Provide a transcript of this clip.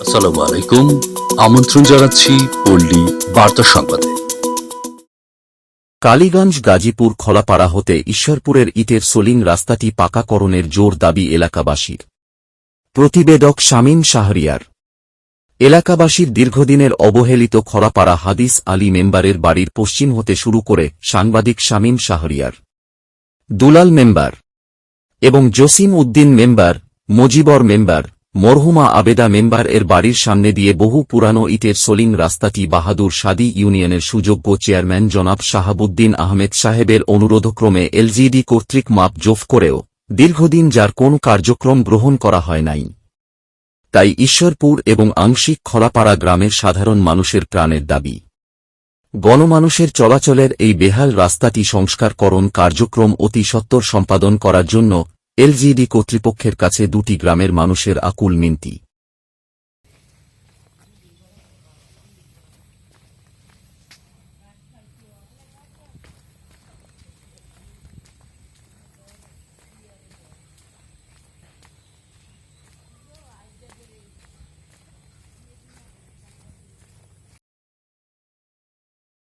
আসসালামু আলাইকুম আমন্ত্রণ জানাচ্ছি পল্লী বার্তা সংবাদে। কালীগঞ্জ গাজীপুর খোলাপাড়া হতে ঈশ্বরপুরের ইটের সোলিং রাস্তাটি পাকাকরণের জোর দাবি এলাকাবাসীর। প্রতিবেদক শামীম শাহরিয়ার। এলাকাবাসীর দীর্ঘদিনের অবহেলিত খরাপাড়া হাদিস আলী মেম্বারের বাড়ির পশ্চিম হতে শুরু করে সাংবাদিক শামীম শাহরিয়ার। দুলাল মেম্বার এবং জসিম উদ্দিন মেম্বার মজিবর মেম্বার, মরহুমা আবেদা মেম্বার এর বাড়ির সামনে দিয়ে বহু পুরানো ইটের সোলিং রাস্তাটি বাহাদুর সাদি ইউনিয়নের সুযোগ্য চেয়ারম্যান জনাব শাহাবুদ্দিন আহমেদ সাহেবের অনুরোধক্রমে এলজিডি কর্তৃক মাপ জোফ করেও দীর্ঘদিন যার কোন কার্যক্রম গ্রহণ করা হয় নাই। তাই ঈশ্বরপুর এবং আংশিক খরাপাড়া গ্রামের সাধারণ মানুষের প্রাণের দাবি। গণমানুষের চলাচলের এই বেহাল রাস্তাটি সংস্কারকরণ কার্যক্রম অতি সত্বর সম্পাদন করার জন্য এলজিডি কর্তৃপক্ষের কাছে দুটি গ্রামের মানুষের আকুল মিনতি।